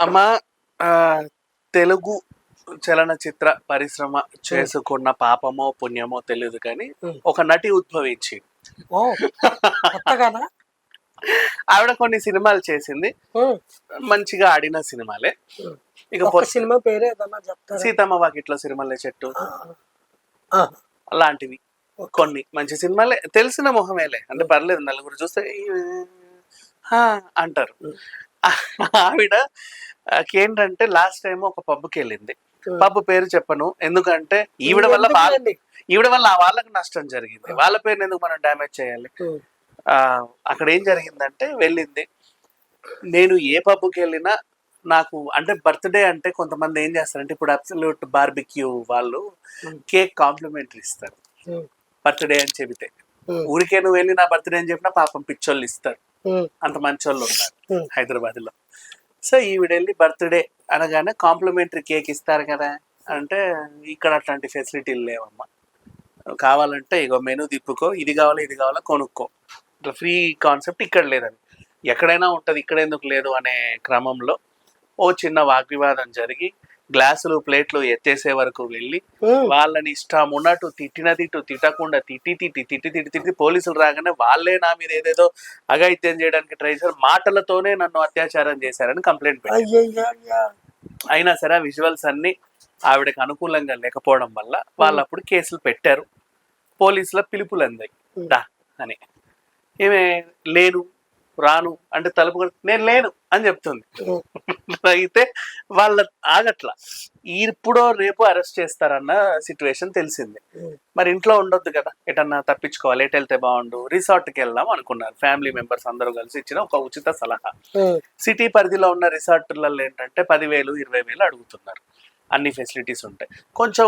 అమ్మ తెలుగు చలనచిత్ర పరిశ్రమ చేసుకున్న పాపమో పుణ్యమో తెలియదు కానీ. ఒక నటి ఉద్భవించి. ఆవిడ కొన్ని సినిమాలు చేసింది. మంచిగా ఆడిన సినిమాలే. ఇక సినిమా పేరు సీతమ్మ వాకిట్లో సిరిమల్లె చెట్టు. అలాంటివి. కొన్ని మంచి సినిమాలే. తెలిసిన మొహమేలే. అంటే పర్లేదు నలుగురు చూస్తే అంటారు. ఆవిడ ఏంటంటే లాస్ట్ టైం ఒక పబ్కి వెళ్ళింది. పబ్ పేరు చెప్పను. ఎందుకంటే ఈవిడ వల్ల? ఈవిడ వల్ల వాళ్ళకి నష్టం జరిగింది. వాళ్ళ పేరుని ఎందుకు మనం డ్యామేజ్ చేయాలి? అక్కడ ఏం జరిగిందంటే వెళ్ళింది. నేను ఏ పబ్కి వెళ్ళినా నాకు అంటే బర్త్డే అంటే కొంతమంది ఏం చేస్తారంటే ఇప్పుడు అబ్సల్యూట్ బార్బిక్యూ వాళ్ళు. కేక్ కాంప్లిమెంటరీ ఇస్తారు. బర్త్డే అని చెబితే. ఊరికే నువ్వు వెళ్ళి నా బర్త్డే అని చెప్పినా పాపం పిచ్చోళ్ళు ఇస్తారు. అంత మంచోళ్ళు ఉన్నారు ఉమ్. హైదరాబాద్లో సో ఈవిడ వెళ్ళి బర్త్డే అనగానే కాంప్లిమెంటరీ కేక్ ఇస్తారు కదా అంటే ఇక్కడ అట్లాంటి ఫెసిలిటీలు లేవమ్మా. కావాలంటే ఇగో మెనూ తిప్పుకో ఇది కావాలా ఇది కావాలా కొనుక్కో. ఇట్లా ఫ్రీ కాన్సెప్ట్ ఇక్కడ లేదని ఎక్కడైనా ఉంటుంది ఇక్కడ ఎందుకు లేదు అనే క్రమంలో ఓ చిన్న వాగ్వివాదం జరిగి గ్లాసులు ప్లేట్లు ఎత్తేసే వరకు వెళ్ళి వాళ్ళని ఇష్టం ఉన్నట్టు తిట్టిన తిట్టు తిట్టకుండా తిట్టి తిట్టి తిట్టి తిట్టి తిట్టి పోలీసులు రాగానే వాళ్ళే నా మీద ఏదేదో అఘాయిత్యం చేయడానికి ట్రై చేశారు. మాటలతోనే నన్ను అత్యాచారం చేశారని కంప్లైంట్ పెట్టారు. అయినా సరే ఆ విజువల్స్ అన్ని ఆవిడకి అనుకూలంగా లేకపోవడం వల్ల వాళ్ళు అప్పుడు కేసులు పెట్టారు. పోలీసుల పిలుపులు అందాయి దా అని. ఏమే లేను. రాను అంటే తలుపు నేను లేను అని చెప్తుంది. అయితే వాళ్ళ ఆగట్ల. ఇప్పుడో రేపు అరెస్ట్ చేస్తారన్న సిచ్యువేషన్ తెలిసింది. మరి ఇంట్లో ఉండొద్దు కదా. ఎటన్నా తప్పించుకోవాలి ఎటు వెళ్తే బాగుండు రిసార్ట్కి వెళ్దాం అనుకున్నారు. ఫ్యామిలీ మెంబర్స్ అందరూ కలిసి ఇచ్చిన ఒక ఉచిత సలహా. సిటీ పరిధిలో ఉన్న రిసార్ట్లలో ఏంటంటే పదివేలు ఇరవై వేలు అడుగుతున్నారు. అన్ని ఫెసిలిటీస్ ఉంటాయి. కొంచెం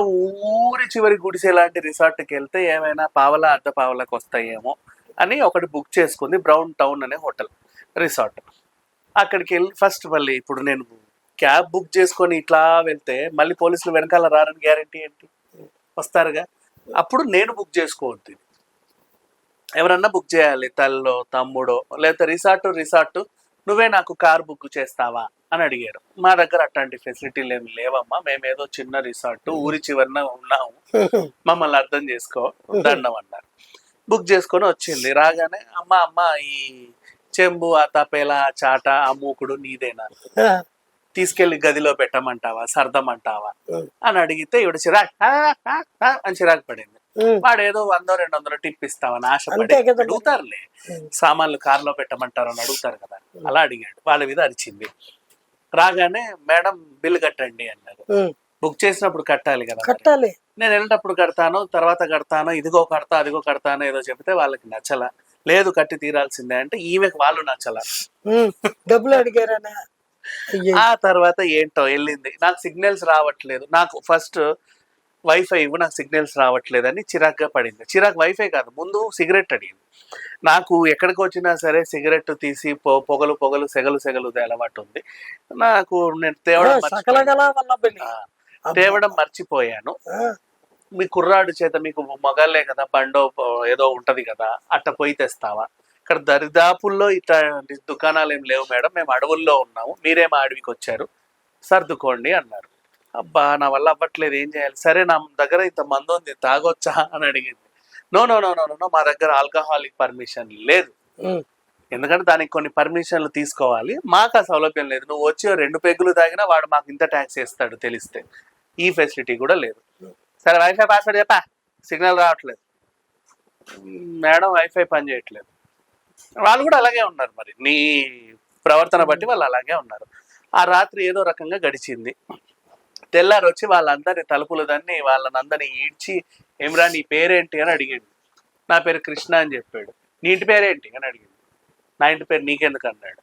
ఊరి చివరి గుడిసె లాంటి రిసార్ట్కి వెళ్తే ఏమైనా పావలా అర్ధ పావలకు వస్తాయేమో అని ఒకటి బుక్ చేసుకుంది బ్రౌన్ టౌన్ అనే హోటల్ రిసార్ట్. అక్కడికి వెళ్ళి ఫస్ట్ మళ్ళీ ఇప్పుడు నేను క్యాబ్ బుక్ చేసుకొని ఇట్లా వెళ్తే మళ్ళీ పోలీసులు వెనకాల రారని గ్యారంటీ ఏంటి? వస్తారుగా. అప్పుడు నేను బుక్ చేసుకోవద్దు. ఎవరన్నా బుక్ చేయాలి తల్లో తమ్ముడో లేకపోతే రిసార్ట్ రిసార్ట్ నువ్వే నాకు కార్ బుక్ చేస్తావా అని అడిగారు. మా దగ్గర అట్లాంటి ఫెసిలిటీలు ఏమి లేవమ్మా మేము ఏదో చిన్న రిసార్ట్ ఊరి చివరన ఉన్నాము. మమ్మల్ని అర్థం చేసుకో దండం అన్నారు. బుక్ చేసుకొని వచ్చింది. రాగానే అమ్మ అమ్మ ఈ చెంబు ఆ తపేల చాట ఆ మూకుడు నీదేనా? తీసుకెళ్ళి గదిలో పెట్టమంటావా? సర్దమంటావా? అని అడిగితే ఇవిడ చిరాక్ అని చిరాకు పడింది. వాడు ఏదో వందో రెండు వందలు టిప్ ఇస్తావని ఆశపడి. అడుగుతారులే. సామాన్లు కార్లో పెట్టమంటారు అని అడుగుతారు కదా. అలా అడిగాడు. వాళ్ళ మీద అరిచింది. రాగానే మేడం బిల్ కట్టండి అన్నారు. బుక్ చేసినప్పుడు కట్టాలి కదా. కట్టాలి. నేను వెళ్ళేటప్పుడు కడతాను తర్వాత కడతాను ఇదిగో కడతా అదిగో కడతాను ఏదో చెప్తే వాళ్ళకి నచ్చల. లేదు కట్టి తీరాల్సిందే అంటే ఈమెకు వాళ్ళు నచ్చల. డబ్బులు అడిగారనా. ఆ తర్వాత ఏంటో వెళ్ళింది. నాకు సిగ్నల్స్ రావట్లేదు. నాకు ఫస్ట్ వైఫై నాకు సిగ్నల్స్ రావట్లేదు అని చిరాగ్గా పడింది. చిరాక్ వైఫై కాదు ముందు సిగరెట్ అడిగింది. నాకు ఎక్కడికి వచ్చినా సరే సిగరెట్ తీసి పొ- పొగలు పొగలు సెగలు సెగలు అలవాటు ఉంది. నాకు నేను తేవడం తేవడం మర్చిపోయాను. మీ కుర్రాడు చేత మీకు మగాళ్ళే కదా బండో ఏదో ఉంటది కదా అట్ట పోయి తెస్తావా? ఇక్కడ దరిదాపుల్లో ఇట్లాంటి దుకాణాలు ఏం లేవు మేడం మేము అడవుల్లో ఉన్నాము మీరే మా అడవికి వచ్చారు సర్దుకోండి అన్నారు. అబ్బా నా వల్ల అవ్వట్లేదు ఏం చేయాలి? సరే నా దగ్గర ఇంత మంది ఉంది తాగొచ్చా? అని అడిగింది. No no no no no మా దగ్గర ఆల్కహాలిక్ పర్మిషన్ లేదు. ఎందుకంటే దానికి కొన్ని పర్మిషన్లు తీసుకోవాలి మాకు ఆ సౌలభ్యం లేదు. నువ్వు వచ్చి రెండు పెగ్గులు తాగినా వాడు మాకు ఇంత ట్యాక్స్ వేస్తాడు తెలిస్తే. ఈ ఫెసిలిటీ కూడా లేదు. సరే వైఫై పాస్వర్డ్ చెప్పా? సిగ్నల్ రావట్లేదు. మేడం వైఫై పని చేయట్లేదు. వాళ్ళు కూడా అలాగే ఉన్నారు మరి. నీ ప్రవర్తన బట్టి వాళ్ళు అలాగే ఉన్నారు. ఆ రాత్రి ఏదో రకంగా గడిచింది. తెల్లారు వచ్చి వాళ్ళందరి తలుపులు దాన్ని వాళ్ళనందరినీ ఈడ్చి ఏమ్రా నీ పేరేంటి? అని అడిగాడు. నా పేరు కృష్ణ అని చెప్పాడు. నీ ఇంటి పేరేంటి? అని అడిగింది నా ఇంటి పేరు నీకెందుకు? అన్నాడు.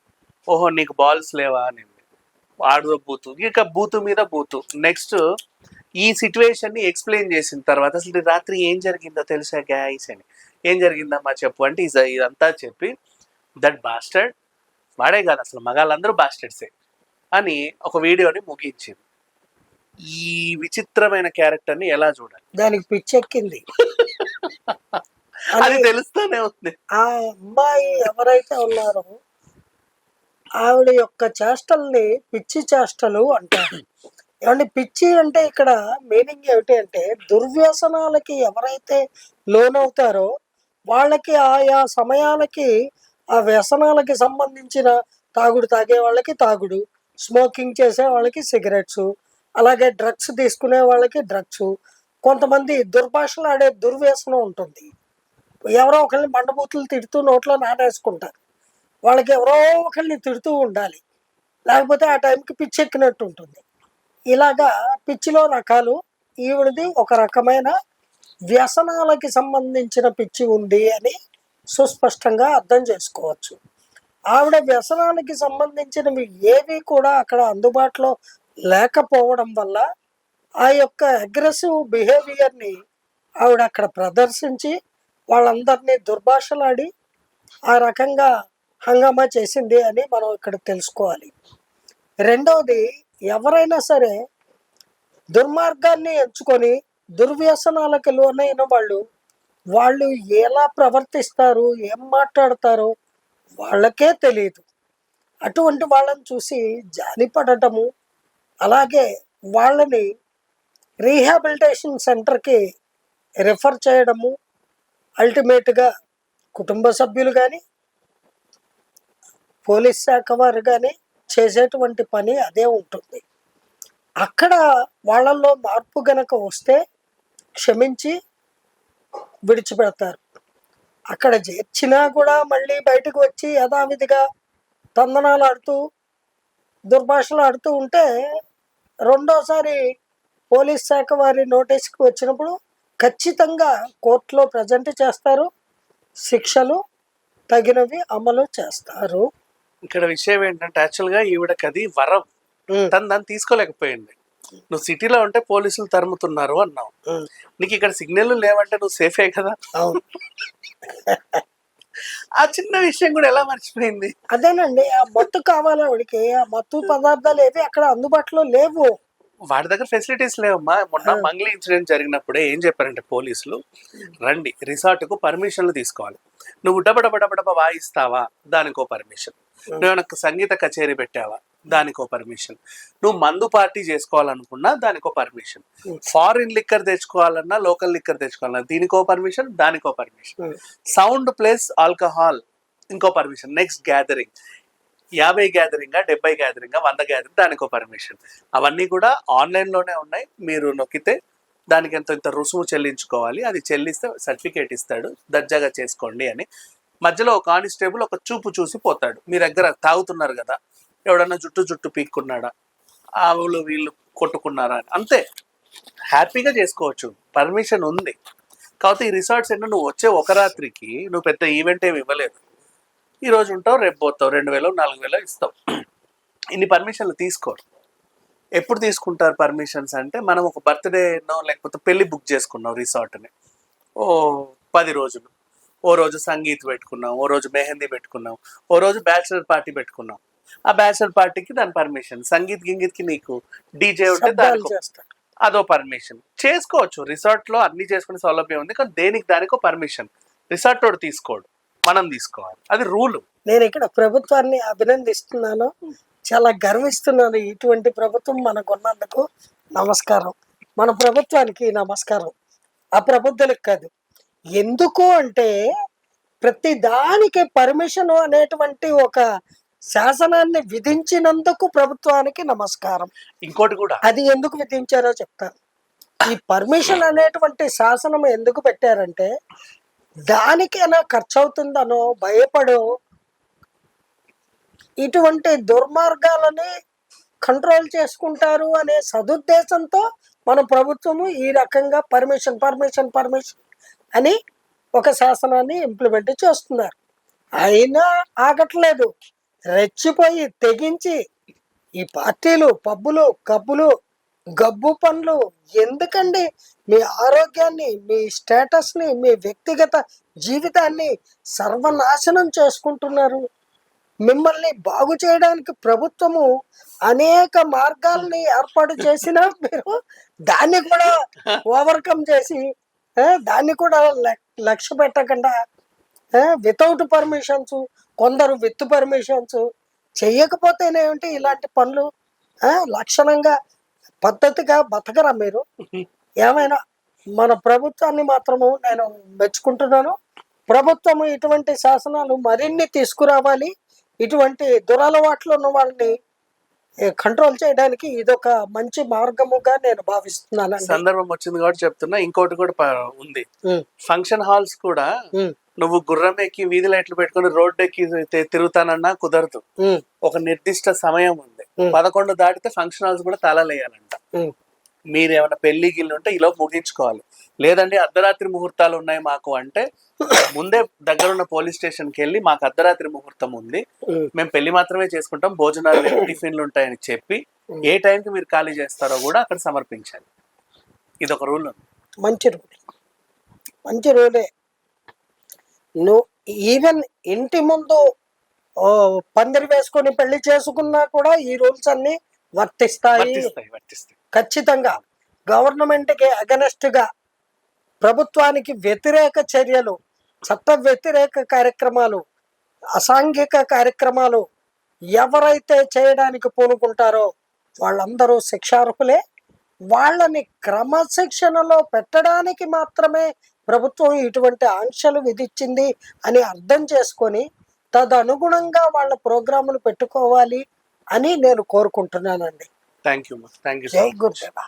ఓహో నీకు బాల్స్ లేవా? అని వాడుదో బూతు. ఇక బూతు మీద బూతు. నెక్స్ట్ ఈ సిచ్యువేషన్ని ఎక్స్ప్లెయిన్ చేసిన తర్వాత అసలు రాత్రి ఏం జరిగిందో తెలుసా గ్యాస్ అని. ఏం జరిగిందమ్మా చెప్పు. అంటే ఇద- ఇదంతా చెప్పి దట్ బాస్టర్డ్ వాడే కాదు అసలు మగాళ్ళందరూ బాస్టర్డ్సే అని ఒక వీడియోని ముగించింది. ఈ విచిత్రమైన క్యారెక్టర్ని ఎలా చూడాలి? దానికి పిచ్చెక్కింది అది తెలుస్తూనే ఉంది. ఆ అమ్మాయి ఎవరైతే ఉన్నారో ఆవిడ యొక్క చేష్టల్ని పిచ్చి చేష్టలు అంటారు. ఏమంటే పిచ్చి అంటే ఇక్కడ మీనింగ్ ఏమిటి అంటే దుర్వ్యసనాలకి ఎవరైతే లోనవుతారో వాళ్ళకి ఆయా సమయాలకి ఆ వ్యసనాలకి సంబంధించిన తాగుడు తాగే వాళ్ళకి తాగుడు స్మోకింగ్ చేసే వాళ్ళకి సిగరెట్స్ అలాగే డ్రగ్స్ తీసుకునే వాళ్ళకి డ్రగ్స్ కొంతమంది దుర్భాషలు ఆడే దుర్వ్యసనం ఉంటుంది. ఎవరో ఒకరిని బండబూతులు తిడుతూ నోట్లో నానేసుకుంటారు. వాళ్ళకి ఎవరో ఒకరిని తిడుతూ ఉండాలి. లేకపోతే ఆ టైంకి పిచ్చి ఎక్కినట్టు ఉంటుంది. ఇలాగా పిచ్చిలో రకాలు ఈవిడది ఒక రకమైన వ్యసనాలకి సంబంధించిన పిచ్చి ఉంది అని సుస్పష్టంగా అర్థం చేసుకోవచ్చు. ఆవిడ వ్యసనాలకి సంబంధించినవి ఏవి కూడా అక్కడ అందుబాటులో లేకపోవడం వల్ల ఆ యొక్క అగ్రెసివ్ బిహేవియర్ని ఆవిడ అక్కడ ప్రదర్శించి వాళ్ళందరినీ దుర్భాషలాడి ఆ రకంగా హంగామా చేసింది అని మనం ఇక్కడ తెలుసుకోవాలి. రెండవది ఎవరైనా సరే దుర్మార్గాన్ని ఎంచుకొని దుర్వ్యసనాలకు లోనైన వాళ్ళు వాళ్ళు ఎలా ప్రవర్తిస్తారు ఏం మాట్లాడతారో వాళ్ళకే తెలియదు అటువంటి వాళ్ళని చూసి జాలిపడటము అలాగే వాళ్ళని రీహాబిలిటేషన్ సెంటర్కి రిఫర్ చేయడము అల్టిమేట్గా కుటుంబ సభ్యులు కానీ పోలీస్ శాఖ వారు కానీ చేసేటువంటి పని అదే ఉంటుంది. అక్కడ వాళ్ళల్లో మార్పు గనక వస్తే క్షమించి విడిచిపెడతారు. అక్కడ చేర్చినా కూడా మళ్ళీ బయటకు వచ్చి యథావిధిగా తందనాలు ఆడుతూ దుర్భాషలు ఆడుతూ ఉంటే రెండోసారి పోలీస్ శాఖ వారి నోటీస్కి వచ్చినప్పుడు ఖచ్చితంగా కోర్టులో ప్రజెంట్ చేస్తారు. శిక్షలు తగినవి అమలు చేస్తారు. ఇక్కడ విషయం ఏంటంటే యాక్చువల్గా ఈవిడకి అది వరం. తను దాన్ని తీసుకోలేకపోయింది. నువ్వు సిటీలో ఉంటే పోలీసులు తరుముతున్నారు అన్నావు. నీకు ఇక్కడ సిగ్నల్ లేవంటే నువ్వు సేఫే కదా? అవును. ఆ చిన్న విషయం కూడా ఎలా మర్చిపోయింది? అదేనండి ఆ మత్తు కావాలి ఆవిడకి. ఆ మత్తు పదార్థాలు ఏవి అక్కడ అందుబాటులో లేవు. వాడి దగ్గర ఫెసిలిటీస్ లేవమ్మా. మొన్న ఆ. మంగళ ఇన్సిడెంట్ జరిగినప్పుడే ఏం చెప్పారంటే పోలీసులు రండి రిసార్ట్కు పర్మిషన్లు తీసుకోవాలి. నువ్వు డబ డబ డబ వాయిస్తావా? దానికో పర్మిషన్ నువ్వు ఏమైనా సంగీత కచేరీ పెట్టావా? దానికో పర్మిషన్ నువ్వు మందు పార్టీ చేసుకోవాలనుకున్నా దానికో పర్మిషన్. ఫారిన్ లిక్కర్ తెచ్చుకోవాలన్నా లోకల్ లిక్కర్ తెచ్చుకోవాలన్నా దీనికో పర్మిషన్ దానికో పర్మిషన్ సౌండ్ ప్లస్ ఆల్కహాల్ ఇంకో పర్మిషన్ నెక్స్ట్ గ్యాదరింగ్ యాభై గ్యాదరింగ్ డెబ్బై గ్యాదరింగ్ వంద గ్యాదరింగ్ దానికో పర్మిషన్ అవన్నీ కూడా ఆన్లైన్లోనే ఉన్నాయి. మీరు నొక్కితే దానికి ఎంత ఇంత రుసుము చెల్లించుకోవాలి. అది చెల్లిస్తే సర్టిఫికేట్ ఇస్తాడు. దర్జాగా చేసుకోండి అని. మధ్యలో ఒక కానిస్టేబుల్ ఒక చూపు చూసి పోతాడు. మీ దగ్గర తాగుతున్నారు కదా ఎవడన్నా జుట్టు జుట్టు పీక్కున్నాడా ఆవులు వీళ్ళు కొట్టుకున్నారా అని. అంతే. హ్యాపీగా చేసుకోవచ్చు. పర్మిషన్ ఉంది. కాకపోతే ఈ రిసార్ట్స్ ఏంటో నువ్వు వచ్చే ఒక రాత్రికి నువ్వు పెద్ద ఈవెంట్ ఏమి ఇవ్వలేదు. ఈరోజు ఉంటావు రేపు పోతావు రెండు వేలు నాలుగు వేలు ఇస్తావు. ఇన్ని పర్మిషన్లు తీసుకోరు. ఎప్పుడు తీసుకుంటారు పర్మిషన్స్ అంటే మనం ఒక బర్త్డేనో లేకపోతే పెళ్ళి బుక్ చేసుకున్నాం రిసార్ట్ని. ఓ పది రోజులు. ఓ రోజు సంగీత్ పెట్టుకున్నాం ఓ రోజు మెహందీ పెట్టుకున్నాం ఓ రోజు బ్యాచిలర్ పార్టీ పెట్టుకున్నాం. ఆ బ్యాచిలర్ పార్టీకి దాని పర్మిషన్ సంగీత్ గింగీత్కి నీకు డీజే ఉంటే దానికో అదో పర్మిషన్. చేసుకోవచ్చు రిసార్ట్లో అన్ని చేసుకునే సౌలభ్యం ఉంది కానీ దేనికి దానికో పర్మిషన్? రిసార్ట్ వాడు తీసుకోడు మనం తీసుకోవాలి. అది రూల్. నేను ఇక్కడ ప్రభుత్వాన్ని అభినందిస్తున్నాను చాలా గర్విస్తున్నాను ఇటువంటి ప్రభుత్వం మనకు ఉన్నందుకు నమస్కారం. మన ప్రభుత్వానికి నమస్కారం. ఆ ప్రబుద్ధులకు కాదు ఎందుకు అంటే ప్రతి దానికి పర్మిషన్ అనేటువంటి ఒక శాసనాన్ని విధించినందుకు ప్రభుత్వానికి నమస్కారం. ఇంకోటి కూడా. అది ఎందుకు విధించారో చెప్తాను ఈ పర్మిషన్ అనేటువంటి శాసనం ఎందుకు పెట్టారంటే దానికైనా ఖర్చు అవుతుందనో భయపడో ఇటువంటి దుర్మార్గాలని కంట్రోల్ చేసుకుంటారు అనే సదుద్దేశంతో మన ప్రభుత్వము ఈ రకంగా పర్మిషన్ పర్మిషన్ పర్మిషన్ అని ఒక శాసనాన్ని ఇంప్లిమెంట్ చేస్తున్నారు. అయినా ఆగట్లేదు. రెచ్చిపోయి తెగించి ఈ పార్టీలు పబ్బులు కబ్బులు గబ్బు పనులు ఎందుకండి మీ ఆరోగ్యాన్ని మీ స్టేటస్ని మీ వ్యక్తిగత జీవితాన్ని సర్వనాశనం చేసుకుంటున్నారు? మిమ్మల్ని బాగు చేయడానికి ప్రభుత్వము అనేక మార్గాల్ని ఏర్పాటు చేసినా మీరు దాన్ని కూడా ఓవర్కమ్ చేసి దాన్ని కూడా లక్ష్య పెట్టకుండా వితౌట్ పర్మిషన్స్ కొందరు విత్ పర్మిషన్స్ చెయ్యకపోతేనేమిటి ఇలాంటి పనులు లక్షణంగా పద్ధతిగా బతకరా మీరు? ఏమైనా మన ప్రభుత్వాన్ని మాత్రము నేను మెచ్చుకుంటున్నాను. ప్రభుత్వం ఇటువంటి శాసనాలు మరిన్ని తీసుకురావాలి. ఇటువంటి దురలవాట్లు ఉన్న వాళ్ళని కంట్రోల్ చేయడానికి ఇదొక మంచి మార్గముగా నేను భావిస్తున్నానండి సందర్భం వచ్చింది కాబట్టి చెప్తున్నా. ఇంకోటి కూడా ఉంది. ఫంక్షన్ హాల్స్ కూడా నువ్వు గుర్రం ఎక్కి వీధి లైట్లు పెట్టుకుని రోడ్డు ఎక్కి తిరుగుతానన్నా కుదరదు. ఒక నిర్దిష్ట సమయం ఉంది. పదకొండు దాటితే ఫంక్షన్ హాల్స్ కూడా తాళాలేయాలంట మీరు ఏమైనా పెళ్ళి గిల్లు ఉంటే ఈలో ముగించుకోవాలి. లేదండి అర్ధరాత్రి ముహూర్తాలు ఉన్నాయి మాకు అంటే ముందే దగ్గరున్న పోలీస్ స్టేషన్కి వెళ్ళి మాకు అర్ధరాత్రి ముహూర్తం ఉంది. మేము పెళ్ళి మాత్రమే చేసుకుంటాం. భోజనాలు లేవు, టిఫిన్లు ఉంటాయని చెప్పి ఏ టైంకి మీరు ఖాళీ చేస్తారో కూడా అక్కడ సమర్పించాలి. ఇది ఒక రూల్. ఉంది మంచి రూల్. మంచి రూలే. నువ్వు ఈవెన్ ఇంటి ముందు ఓ, పందిరి వేసుకొని పెళ్ళి చేసుకున్నా కూడా ఈ రూల్స్ అన్ని వర్తిస్తాయి. వర్తిస్తాయి వర్తిస్తాయి. ఖచ్చితంగా. గవర్నమెంట్కి అగనెస్ట్గా ప్రభుత్వానికి వ్యతిరేక చర్యలు చట్ట వ్యతిరేక కార్యక్రమాలు అసాంఘిక కార్యక్రమాలు ఎవరైతే చేయడానికి పూనుకుంటారో వాళ్ళందరూ శిక్షార్హులే. వాళ్ళని క్రమశిక్షణలో పెట్టడానికి మాత్రమే ప్రభుత్వం ఇటువంటి ఆంక్షలు విధించింది అని అర్థం చేసుకొని తదనుగుణంగా వాళ్ళ ప్రోగ్రాములు పెట్టుకోవాలి అని నేను కోరుకుంటున్నానండి. థ్యాంక్ యూ థ్యాంక్ యూ జై గురుదేవా.